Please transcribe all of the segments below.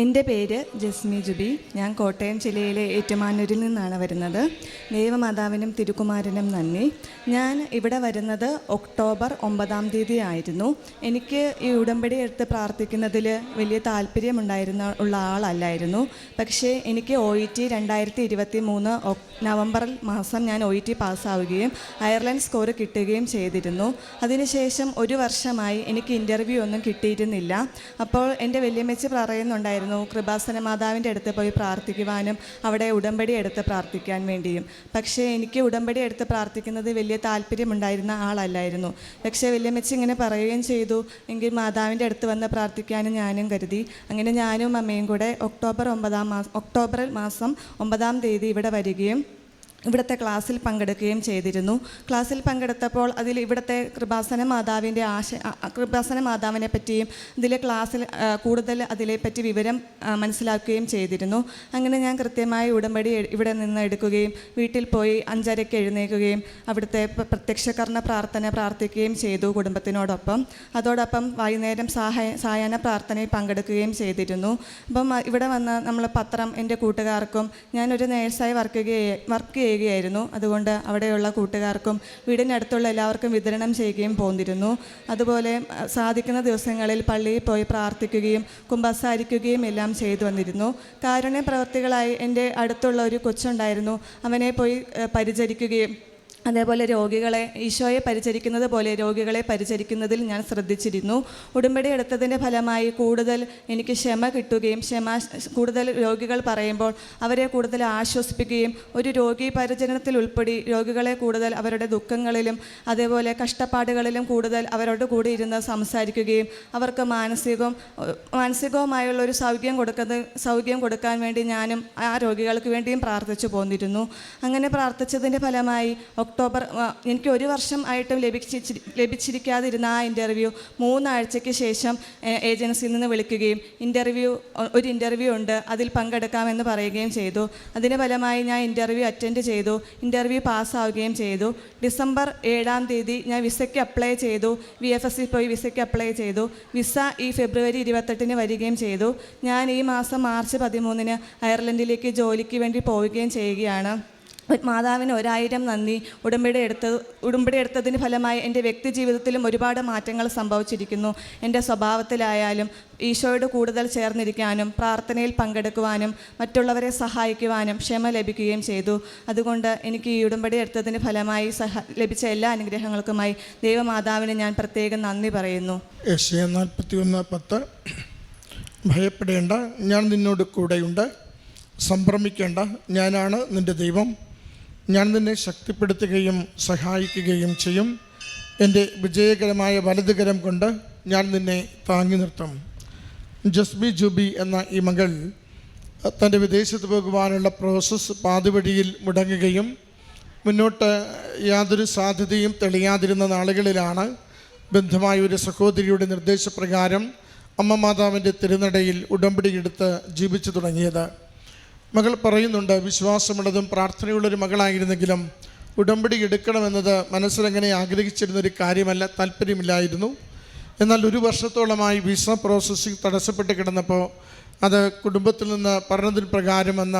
എന്റെ പേര് ജസ്മി ജുബി. ഞാൻ കോട്ടയം ജില്ലയിലെ ഏറ്റുമാനൂരിൽ നിന്നാണ് വരുന്നത്. ദൈവമാതാവിനും തിരുക്കുമാരനും നന്ദി. ഞാൻ ഇവിടെ വരുന്നത് ഒക്ടോബർ ഒമ്പതാം തീയതി ആയിരുന്നു എനിക്ക് ഈ ഉടമ്പടി എടുത്ത് പ്രാർത്ഥിക്കുന്നതിൽ വലിയ താല്പര്യമുണ്ടായിരുന്ന ഉള്ള ആളല്ലായിരുന്നു. പക്ഷേ എനിക്ക് ഒ ഇ ടി രണ്ടായിരത്തി ഇരുപത്തി മൂന്ന് മാസം ഞാൻ ഒ ഇ ടി പാസ്സാവുകയും അയർലൻഡ് സ്കോർ കിട്ടുകയും ചെയ്തിരുന്നു. അതിനുശേഷം ഒരു വർഷമായി എനിക്ക് ഇന്റർവ്യൂ ഒന്നും കിട്ടിയിരുന്നില്ല. അപ്പോൾ എന്റെ വലിയമ്മച്ച് പറയുന്നുണ്ടായിരുന്നു കൃപാസന മാതാവിന്റെ അടുത്ത് പോയി പ്രാർത്ഥിക്കുവാനും അവിടെ ഉടമ്പടി എടുത്ത് പ്രാർത്ഥിക്കാൻ വേണ്ടിയും. പക്ഷേ എനിക്ക് ഉടമ്പടി എടുത്ത് പ്രാർത്ഥിക്കുന്നത് വലിയ താല്പര്യമുണ്ടായിരുന്ന ആളല്ലായിരുന്നു. പക്ഷേ വല്യമ്മച്ചി ഇങ്ങനെ പറയുകയും ചെയ്തു. എങ്കിൽ മാതാവിന്റെ അടുത്ത് വന്ന് പ്രാർത്ഥിക്കാനും ഞാനും കരുതി. അങ്ങനെ ഞാനും അമ്മയും കൂടെ ഒക്ടോബർ ഒമ്പതാം മാസം ഒക്ടോബർ മാസം ഒമ്പതാം തീയതി ഇവിടെ വരികയും ഇവിടുത്തെ ക്ലാസ്സിൽ പങ്കെടുക്കുകയും ചെയ്തിരുന്നു. ക്ലാസ്സിൽ പങ്കെടുത്തപ്പോൾ അതിൽ ഇവിടുത്തെ കൃപാസന മാതാവിന്റെ ആശ കൃപാസന മാതാവിനെ പറ്റിയും ഇതിലെ ക്ലാസ്സിൽ കൂടുതൽ അതിനെപ്പറ്റി വിവരം മനസ്സിലാക്കുകയും ചെയ്തിരുന്നു. അങ്ങനെ ഞാൻ കൃത്യമായി ഉടമ്പടി ഇവിടെ നിന്ന് എടുക്കുകയും വീട്ടിൽ പോയി അഞ്ചരയ്ക്ക് എഴുന്നേൽക്കുകയും അവിടുത്തെ പ്രത്യക്ഷകരണ പ്രാർത്ഥന പ്രാർത്ഥിക്കുകയും ചെയ്തു കുടുംബത്തിനോടൊപ്പം. അതോടൊപ്പം വൈകുന്നേരം സഹായ സായാഹ്ന പ്രാർത്ഥനയിൽ പങ്കെടുക്കുകയും ചെയ്തിരുന്നു. അപ്പം ഇവിടെ വന്ന് നമ്മൾ പത്രം എന്റെ കൂട്ടുകാർക്കും ഞാനൊരു നേഴ്സായി വർക്ക് ചെയ്യുക വർക്ക് ചെയ്യുകയായിരുന്നു. അതുകൊണ്ട് അവിടെയുള്ള കൂട്ടുകാർക്കും വീടിനടുത്തുള്ള എല്ലാവർക്കും വിതരണം ചെയ്യുകയും പോന്നിരുന്നു. അതുപോലെ സാധിക്കുന്ന ദിവസങ്ങളിൽ പള്ളിയിൽ പോയി പ്രാർത്ഥിക്കുകയും കുമ്പസാരിക്കുകയും എല്ലാം ചെയ്തു വന്നിരുന്നു. കാരുണ്യ പ്രവർത്തികളായി എന്റെ അടുത്തുള്ള ഒരു കൊച്ചുണ്ടായിരുന്നു. അവനെ പോയി പരിചരിക്കുകയും അതേപോലെ രോഗികളെ ഈശോയെ പരിചരിക്കുന്നത് പോലെ രോഗികളെ പരിചരിക്കുന്നതിൽ ഞാൻ ശ്രദ്ധിച്ചിരുന്നു. ഉടമ്പടി എടുത്തതിന്റെ ഫലമായി കൂടുതൽ എനിക്ക് ക്ഷമ കിട്ടുകയും ക്ഷമ കൂടുതൽ രോഗികൾ പറയുമ്പോൾ അവരെ കൂടുതൽ ആശ്വസിപ്പിക്കുകയും ഒരു രോഗി പരിചരണത്തിൽ ഉൾപ്പെടി രോഗികളെ കൂടുതൽ അവരുടെ ദുഃഖങ്ങളിലും അതേപോലെ കഷ്ടപ്പാടുകളിലും കൂടുതൽ അവരോട് കൂടി ഇരുന്ന് സംസാരിക്കുകയും അവർക്ക് മാനസികവും മാനസികവുമായുള്ള ഒരു സൗഖ്യം കൊടുക്കുന്ന സൗഖ്യം കൊടുക്കാൻ വേണ്ടി ഞാനും ആ രോഗികൾക്ക് വേണ്ടിയും പ്രാർത്ഥിച്ചു പോന്നിരുന്നു. അങ്ങനെ പ്രാർത്ഥിച്ചതിന്റെ ഫലമായി ആ, എനിക്ക് ഒരു വർഷം ആയിട്ടും ലഭിച്ചി ലഭിച്ചിരിക്കാതിരുന്ന ആ ഇന്റർവ്യൂ മൂന്നാഴ്ചയ്ക്ക് ശേഷം ഏജൻസിയിൽ നിന്ന് വിളിക്കുകയും ഇന്റർവ്യൂ ഒരു ഇന്റർവ്യൂ ഉണ്ട് അതിൽ പങ്കെടുക്കാമെന്ന് പറയുകയും ചെയ്തു. അതിന് ഫലമായി ഞാൻ ഇന്റർവ്യൂ അറ്റൻഡ് ചെയ്തു ഇന്റർവ്യൂ പാസ്സാവുകയും ചെയ്തു. ഡിസംബർ ഏഴാം തീയതി ഞാൻ വിസയ്ക്ക് അപ്ലൈ ചെയ്തു വി എഫ് എസ് പോയി വിസയ്ക്ക് അപ്ലൈ ചെയ്തു. വിസ ഈ ഫെബ്രുവരി ഇരുപത്തെട്ടിന് വരികയും ചെയ്തു. ഞാൻ ഈ മാസം മാർച്ച് പതിമൂന്നിന് അയർലൻഡിലേക്ക് ജോലിക്ക് വേണ്ടി പോവുകയും ചെയ്യുകയാണ്. മാതാവിന് ഒരായിരം നന്ദി. ഉടമ്പടി എടുത്തത് ഉടമ്പടി എടുത്തതിന് ഫലമായി എന്റെ വ്യക്തി ജീവിതത്തിലും ഒരുപാട് മാറ്റങ്ങൾ സംഭവിച്ചിരിക്കുന്നു. എന്റെ സ്വഭാവത്തിലായാലും ഈശോയോട് കൂടുതൽ ചേർന്നിരിക്കാനും പ്രാർത്ഥനയിൽ പങ്കെടുക്കുവാനും മറ്റുള്ളവരെ സഹായിക്കുവാനും ക്ഷമ ലഭിക്കുകയും ചെയ്തു. അതുകൊണ്ട് എനിക്ക് ഈ ഉടമ്പടി എടുത്തതിന് ഫലമായി സഹ ലഭിച്ച എല്ലാ അനുഗ്രഹങ്ങൾക്കുമായി ദൈവമാതാവിന് ഞാൻ പ്രത്യേകം നന്ദി പറയുന്നു. നാൽപ്പത്തി ഒന്ന് പത്ത്. ഭയപ്പെടേണ്ട ഞാൻ നിന്നോട് കൂടെയുണ്ട്. സംഭ്രമിക്കേണ്ട ഞാനാണ് നിന്റെ ദൈവം. ഞാൻ നിന്നെ ശക്തിപ്പെടുത്തുകയും സഹായിക്കുകയും ചെയ്യും. എന്റെ വിജയകരമായ വലതുകരം കൊണ്ട് ഞാൻ നിന്നെ താങ്ങി നിർത്തും. ജസ്ബി ജുബി എന്ന ഈ മകൾ തന്റെ വിദേശത്ത് പോകുവാനുള്ള പ്രോസസ്സ് പാതിവഴിയിൽ മുടങ്ങുകയും മുന്നോട്ട് യാതൊരു സാധ്യതയും തെളിയാതിരുന്ന നാളുകളിലാണ് ബന്ധമായ ഒരു സഹോദരിയുടെ നിർദ്ദേശപ്രകാരം അമ്മ മാതാവിന്റെ തിരുനടയിൽ ഉടമ്പടിയെടുത്ത് ജീവിച്ചു തുടങ്ങിയത്. മകൾ പറയുന്നുണ്ട് വിശ്വാസമുള്ളതും പ്രാർത്ഥനയുള്ളൊരു മകളായിരുന്നെങ്കിലും ഉടമ്പടി എടുക്കണമെന്നത് മനസ്സിലങ്ങനെ ആഗ്രഹിച്ചിരുന്ന ഒരു കാര്യമല്ല താല്പര്യമില്ലായിരുന്നു. എന്നാൽ ഒരു വർഷത്തോളമായി വിസ പ്രോസസ്സിംഗ് തടസ്സപ്പെട്ട് കിടന്നപ്പോൾ അത് കുടുംബത്തിൽ നിന്ന് പറഞ്ഞതിന് പ്രകാരം എന്ന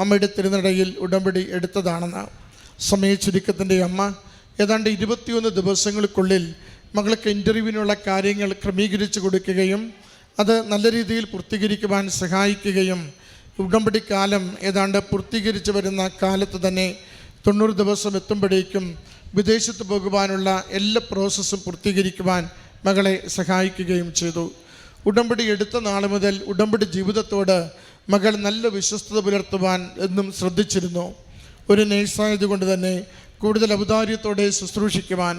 അമ്മയുടെ തിരുനടയിൽ ഉടമ്പടി എടുത്തതാണെന്ന് സമയ ചുരുക്കത്തിന്റെ അമ്മ. ഏതാണ്ട് ഇരുപത്തിയൊന്ന് ദിവസങ്ങൾക്കുള്ളിൽ മകൾക്ക് ഇന്റർവ്യൂവിനുള്ള കാര്യങ്ങൾ ക്രമീകരിച്ചു കൊടുക്കുകയും അത് നല്ല രീതിയിൽ പൂർത്തീകരിക്കുവാൻ സഹായിക്കുകയും ഉടമ്പടി കാലം ഏതാണ്ട് പൂർത്തീകരിച്ചു വരുന്ന കാലത്ത് തന്നെ തൊണ്ണൂറ് ദിവസം എത്തുമ്പോഴേക്കും വിദേശത്ത് പോകുവാനുള്ള എല്ലാ പ്രോസസ്സും പൂർത്തീകരിക്കുവാൻ മകളെ സഹായിക്കുകയും ചെയ്തു. ഉടമ്പടി എടുത്ത നാൾ മുതൽ ഉടമ്പടി ജീവിതത്തോട് മകൾ നല്ല വിശ്വസ്തത പുലർത്തുവാൻ എന്നും ശ്രദ്ധിച്ചിരുന്നു. ഒരു നേഴ്സായതുകൊണ്ട് തന്നെ കൂടുതൽ ഔദാര്യത്തോടെ ശുശ്രൂഷിക്കുവാൻ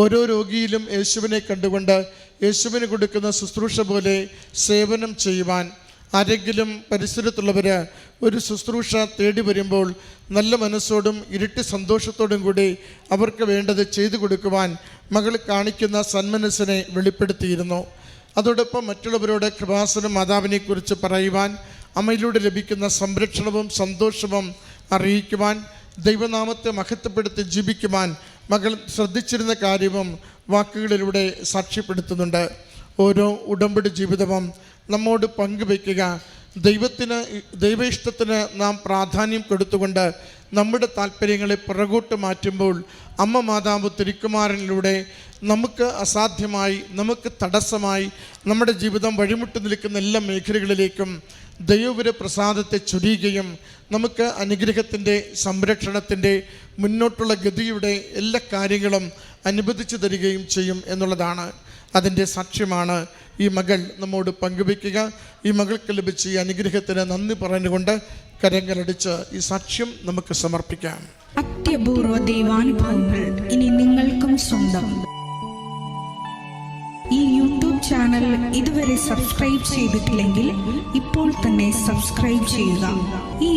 ഓരോ രോഗിയിലും യേശുവിനെ കണ്ടുകൊണ്ട് യേശുവിന് കൊടുക്കുന്ന ശുശ്രൂഷ പോലെ സേവനം ചെയ്യുവാൻ ആരെങ്കിലും പരിസരത്തുള്ളവർ ഒരു ശുശ്രൂഷ തേടി വരുമ്പോൾ നല്ല മനസ്സോടും ഇരട്ടി സന്തോഷത്തോടും കൂടി അവർക്ക് വേണ്ടത് ചെയ്തു കൊടുക്കുവാൻ മകൾ കാണിക്കുന്ന സന്മനസ്സിനെ വെളിപ്പെടുത്തിയിരുന്നു. അതോടൊപ്പം മറ്റുള്ളവരോട് കൃപാസന മാതാവിനെക്കുറിച്ച് പറയുവാൻ അമ്മയിലൂടെ ലഭിക്കുന്ന സംരക്ഷണവും സന്തോഷവും അറിയിക്കുവാൻ ദൈവനാമത്തെ മഹത്വപ്പെടുത്തി ജീവിക്കുവാൻ മകൾ ശ്രദ്ധിച്ചിരുന്ന കാര്യവും വാക്കുകളിലൂടെ സാക്ഷ്യപ്പെടുത്തുന്നുണ്ട്. ഓരോ ഉടമ്പടി ജീവിതവും നമ്മോട് പങ്കുവയ്ക്കുക. ദൈവത്തിന് ദൈവേഷ്ടത്തിന് നാം പ്രാധാന്യം കൊടുത്തുകൊണ്ട് നമ്മുടെ താല്പര്യങ്ങളെ പിറകോട്ട് മാറ്റുമ്പോൾ അമ്മ മാതാവ് തിരുക്കുമാരനിലൂടെ നമുക്ക് അസാധ്യമായി നമുക്ക് തടസ്സമായി നമ്മുടെ ജീവിതം വഴിമുട്ടി നിൽക്കുന്ന എല്ലാ മേഖലകളിലേക്കും ദൈവപുര പ്രസാദത്തെ ചൊരിയുകയും നമുക്ക് അനുഗ്രഹത്തിന്റെ സംരക്ഷണത്തിന്റെ മുന്നോട്ടുള്ള ഗതിയുടെ എല്ലാ കാര്യങ്ങളും അനുവദിച്ചു തരികയും ചെയ്യും എന്നുള്ളതാണ്. അതിന്റെ സാക്ഷ്യമാണ് ഈ മകൾ നമ്മോട് പങ്കുവയ്ക്കുക. ഈ മകൾക്ക് ലഭിച്ച ഈ അനുഗ്രഹത്തിന് നന്ദി പറഞ്ഞുകൊണ്ട് കരങ്ങളടിച്ച് ഈ സാക്ഷ്യം നമുക്ക് സമർപ്പിക്കാം. അത്യപൂർവ ദൈവാനുഭവങ്ങൾ ഇനി നിങ്ങൾക്കും സ്വന്തം. ഈ യൂട്യൂബ് ചാനൽ ഇതുവരെ സബ്സ്ക്രൈബ് ചെയ്തിട്ടില്ലെങ്കിൽ ഇപ്പോൾ തന്നെ സബ്സ്ക്രൈബ് ചെയ്യുക. ഈ